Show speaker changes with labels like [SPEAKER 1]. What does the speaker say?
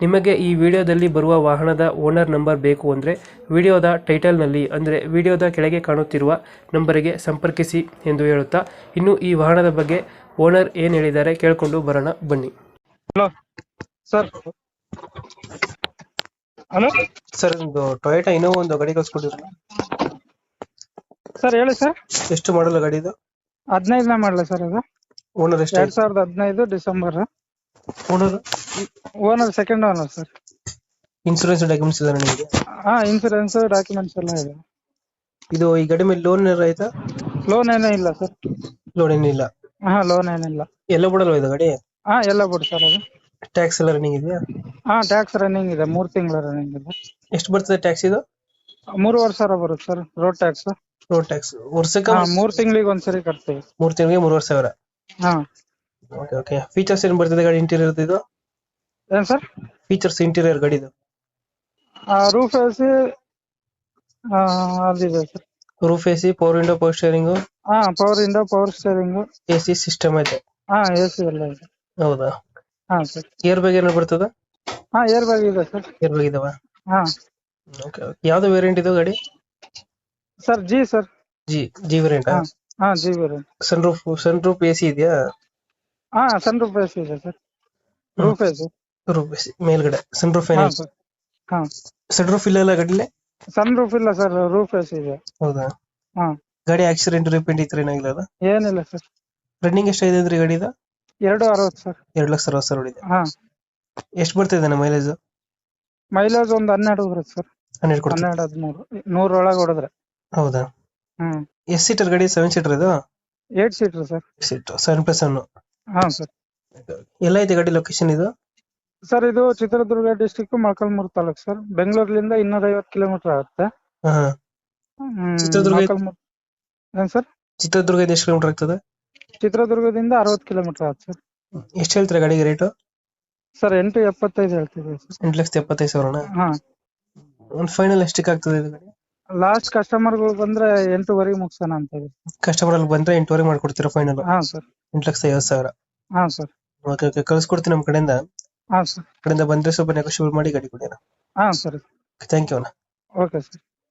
[SPEAKER 1] ನಿಮಗೆ ಈ ವಿಡಿಯೋದಲ್ಲಿ ಬರುವ ವಾಹನದ ಓನರ್ ನಂಬರ್ ಬೇಕು ಅಂದರೆ ವಿಡಿಯೋದ ಟೈಟಲ್ನಲ್ಲಿ ಅಂದರೆ ವಿಡಿಯೋದ ಕೆಳಗೆ ಕಾಣುತ್ತಿರುವ ನಂಬರಿಗೆ ಸಂಪರ್ಕಿಸಿ ಎಂದು ಹೇಳುತ್ತಾ ಇನ್ನು ಈ ವಾಹನದ ಬಗ್ಗೆ ಓನರ್ ಏನು ಹೇಳಿದ್ದಾರೆ ಕೇಳಿಕೊಂಡು ಬರೋಣ ಬನ್ನಿ.
[SPEAKER 2] Hello sir. ಹಲೋ?
[SPEAKER 1] ಸರ್ ಒಂದು ಟೊಯೋಟಾ ಇನ್ನೂ ಒಂದು ಗಾಡಿ ಕಳ್ಸ್ಕೊಟ್ಟಿದ್ರು.
[SPEAKER 2] ಸರ್ ಹೇಳಿ ಸರ್.
[SPEAKER 1] ಎಷ್ಟು ಮಾಡಲ್ಲ ಗಾಡಿ ಇದು
[SPEAKER 2] ಹದಿನೈದನೇ ಮಾಡಲ ಸರ್ ಅದು.
[SPEAKER 1] ಓನರ್ ಎಷ್ಟು
[SPEAKER 2] ಎರಡ್ ಸಾವಿರದ ಹದಿನೈದು December.
[SPEAKER 1] Owner
[SPEAKER 2] owner second owner sir
[SPEAKER 1] insurance documents ಇದೆ ನಿಮಗೆ
[SPEAKER 2] ಹಾ ಇನ್ಸೂರೆನ್ಸ್ ಡಾಕ್ಯುಮೆಂಟ್ಸ್ ಎಲ್ಲ ಇದೆ.
[SPEAKER 1] ಇದು ಈ ಗಾಡಿ ಮೇಲೆ ಲೋನ್ ಏನಾರ ಆಯ್ತಾ?
[SPEAKER 2] ಲೋನ್ ಏನೂ ಇಲ್ಲ ಸರ್
[SPEAKER 1] ಲೋನ್ ಏನಿಲ್ಲ
[SPEAKER 2] ಹಾ ಲೋನ್ ಏನಿಲ್ಲ
[SPEAKER 1] ಎಲ್ಲ ಬಿಡಲ್ವ ಇದು ಗಾಡಿ?
[SPEAKER 2] ಹಾ ಎಲ್ಲ ಬಿಡಿ ಸರ್ ಅದು.
[SPEAKER 1] ಟ್ಯಾಕ್ಸ್ ಎಲ್ಲ ರನ್ನಿಂಗ್ ಇದೆಯಾ?
[SPEAKER 2] ಹಾ ಟ್ಯಾಕ್ಸ್ ರನ್ನಿಂಗ್ ಇದೆ ಮೂರು ತಿಂಗಳ ರನ್ನಿಂಗ್ ಇದೆ.
[SPEAKER 1] ಎಷ್ಟು ಬರ್ತದೆ ಟ್ಯಾಕ್ಸ್ ಇದು?
[SPEAKER 2] ಮೂರುವರೆ ಸಾವಿರ ಬರುತ್ತೆ sir road tax
[SPEAKER 1] road tax ವರ್ಷಕ್ಕೆ
[SPEAKER 2] ಹಾ ಮೂರ್ ತಿಂಗಳಿಗೆ ಒಂದ್ಸರಿ ಕಟ್ತೀವಿ.
[SPEAKER 1] ಮೂರ್ ತಿಂಗಳಿಗೆ ಮೂರುವರೆ ಸಾವಿರ?
[SPEAKER 2] ಹಾ.
[SPEAKER 1] ಓಕೆ ಓಕೆ ಫೀಚರ್ಸ್ ಏನ್ ಬರ್ತದೆ ಗಾಡಿ ಇಂಟೀರಿಯರ್ ಇದು?
[SPEAKER 2] ಏನ್ ಸರ್?
[SPEAKER 1] ಫೀಚರ್ಸ್ ಇಂಟೀರಿಯರ್ ಗಾಡಿದು.
[SPEAKER 2] ರೂಫ್ ಎಸಿ ಅದಿದೆ sir.
[SPEAKER 1] Roof AC power window power steering
[SPEAKER 2] ಹಾ power window power steering
[SPEAKER 1] AC system ಐತೆ
[SPEAKER 2] ಹಾ ಎ ಸಿ ಎಲ್ಲ ಇದೆ.
[SPEAKER 1] ಹೌದಾ?
[SPEAKER 2] ಹಾ ಸರ್.
[SPEAKER 1] ಏರ್ ಬ್ಯಾಗ್ ಏನೋ ಬರ್ತದ?
[SPEAKER 2] ಹಾ ಏರ್ ಬ್ಯಾಗ್ ಇದೆ ಸರ್.
[SPEAKER 1] ಏರ್ ಬ್ಯಾಗ್ ಇದಾವ?
[SPEAKER 2] ಹಾ.
[SPEAKER 1] ಓಕೆ ಯಾವ್ದು ವೇರಿಯಂಟ್ ಇದು ಗಾಡಿ?
[SPEAKER 2] Sir G sir.
[SPEAKER 1] G G variant
[SPEAKER 2] ಹಾ G variant
[SPEAKER 1] sunroof sunroof AC ಇದೆಯಾ?
[SPEAKER 2] ಹಾ ಸನ್ ರೂಫ್ ಎಸಿ ಇದೆ ಸರ್. ರೂಫ್ ಎಸಿ
[SPEAKER 1] ಮೇಲ್ಗಡೆ ಸನ್ ರೂಫ್
[SPEAKER 2] ಸರ್. ಹಾ.
[SPEAKER 1] ಸನ್ ರೂಫ್ ಇಲ್ಲ ಅಲ್ಲ ಗಾಡಿಲಿ
[SPEAKER 2] ಸನ್ ರೂಫ್ ಇಲ್ಲ ಸರ್ ರೂಫ್ ಎಸಿ ಇದೆ.
[SPEAKER 1] ಹೌದಾ?
[SPEAKER 2] ಹಾ.
[SPEAKER 1] ಗಾಡಿ ಆಕ್ಸಿಡೆಂಟ್ ರಿಪೇಂಟ್ ಈ ತರ ಏನಾಗಿಲ್ಲ ಅಲ್ಲ
[SPEAKER 2] ಏನಿಲ್ಲ ಸರ್.
[SPEAKER 1] ರನ್ನಿಂಗ್ ಎಷ್ಟಾಗಿದೆ ಅಂದ್ರೆ ಗಾಡಿ ಇದು
[SPEAKER 2] ಎರಡು ಅರವತ್ತು ಸರ್.
[SPEAKER 1] ಎರಡು ಲಕ್ಷ ಅರವತ್ತು ಸಾವಿರ ಇದೆ
[SPEAKER 2] ಹಾ.
[SPEAKER 1] ಎಷ್ಟು ಬರ್ತಾ ಮೈಲೇಜ್
[SPEAKER 2] ಮೈಲೇಜ್ ಒಂದು ಹನ್ನೆರಡು ಬರುತ್ತೆ ಸರ್.
[SPEAKER 1] ಹನ್ನೆರಡು ಕೊಡ್ತೀನಿ
[SPEAKER 2] ಹನ್ನೆರಡು ಹದಿಮೂರು ನೂರೊಳಗೆ ಹೊಡೆದ್ರೆ.
[SPEAKER 1] ಹೌದಾ?
[SPEAKER 2] ಹ್ಮ್.
[SPEAKER 1] ಎಸ್ ಸೀಟರ್ ಗಾಡಿ? ಸೆವೆನ್ ಸೀಟರ್ ಇದು?
[SPEAKER 2] Eight seater sir.
[SPEAKER 1] Seat seven plus one
[SPEAKER 2] ಹಾ ಸರ್.
[SPEAKER 1] ಎಲ್ಲ ಐತೆ ಗಾಡಿ ಲೊಕೇಶನ್ ಇದು?
[SPEAKER 2] ಸರ್ ಇದು ಚಿತ್ರದುರ್ಗ ಡಿಸ್ಟ್ರಿಕ್ಟ್ ಮೊಳಕಾಲ್ಮೂರು ತಾಲೂಕ್ ಸರ್. ಬೆಂಗಳೂರಿನಿಂದ ಇನ್ನೂರ ಐವತ್ತು ಕಿಲೋಮೀಟರ್ ಆಗುತ್ತೆ.
[SPEAKER 1] ಹಾ
[SPEAKER 2] ಹ್ಮ್,
[SPEAKER 1] ಚಿತ್ರದುರ್ಗ-
[SPEAKER 2] ಮೊಳಕಾಲ್ಮೂರು ಏನ್ ಸರ್?
[SPEAKER 1] ಚಿತ್ರದುರ್ಗ ಎಷ್ಟು ಕಿಲೋಮೀಟರ್ ಆಗ್ತದೆ?
[SPEAKER 2] ಚಿತ್ರದುರ್ಗದಿಂದ ಅರವತ್ತು ಕಿಲೋಮೀಟರ್ ಆಗುತ್ತೆ ಸರ್.
[SPEAKER 1] ಎಷ್ಟು ಹೇಳ್ತೀರಾ ಗಾಡಿಗೆ ರೇಟು
[SPEAKER 2] ಸರ್ ಎಂಟು ಎಪ್ಪತ್ತೈದು ಹೇಳ್ತಿದ್ದೀವಿ ಸರ್.
[SPEAKER 1] ಎಂಟು ಲಕ್ಷದ ಎಪ್ಪತ್ತೈದು ಸಾವಿರ
[SPEAKER 2] ಹಾ.
[SPEAKER 1] ಒಂದು ಫೈನಲ್ ಎಷ್ಟಕ್ಕೆ ಆಗ್ತದೆ ಇದು ಗಾಡಿ?
[SPEAKER 2] ಲಾಸ್ಟ್ ಕಸ್ಟಮರ್ಗಳು ಬಂದ್ರೆ ಎಂಟೂವರೆಗೆ ಮುಗಿಸೋಣ ಅಂತ ಇದೆ
[SPEAKER 1] ಕಸ್ಟಮರ್ ಅಲ್ಲಿ ಬಂದ್ರೆ ಎಂಟುವರೆಗೆ ಮಾಡ್ಕೊಡ್ತೀರಾ ಫೈನಲ್
[SPEAKER 2] ಹಾ ಸರ್.
[SPEAKER 1] ಎಂಟು ಲಕ್ಷದ ಐವತ್ತು ಸಾವಿರ.
[SPEAKER 2] ಹಾ ಸರ್.
[SPEAKER 1] ಓಕೆ ಓಕೆ ಕಳ್ಸ್ಕೊಡ್ತೀನಿ ನಮ್ಮ ಕಡೆಯಿಂದ.
[SPEAKER 2] ಹಾ ಸರ್.
[SPEAKER 1] ಕಡೆಯಿಂದ ಬಂದ್ರೆ ಸ್ವಲ್ಪ ನೆಗೋಷಿಯೇಟ್ ಮಾಡಿ ಗಾಡಿ ಕೊಡಿ
[SPEAKER 2] ಹಾ ಸರಿ.
[SPEAKER 1] ಥ್ಯಾಂಕ್ ಯು ಅಣ್ಣ.
[SPEAKER 2] Okay sir.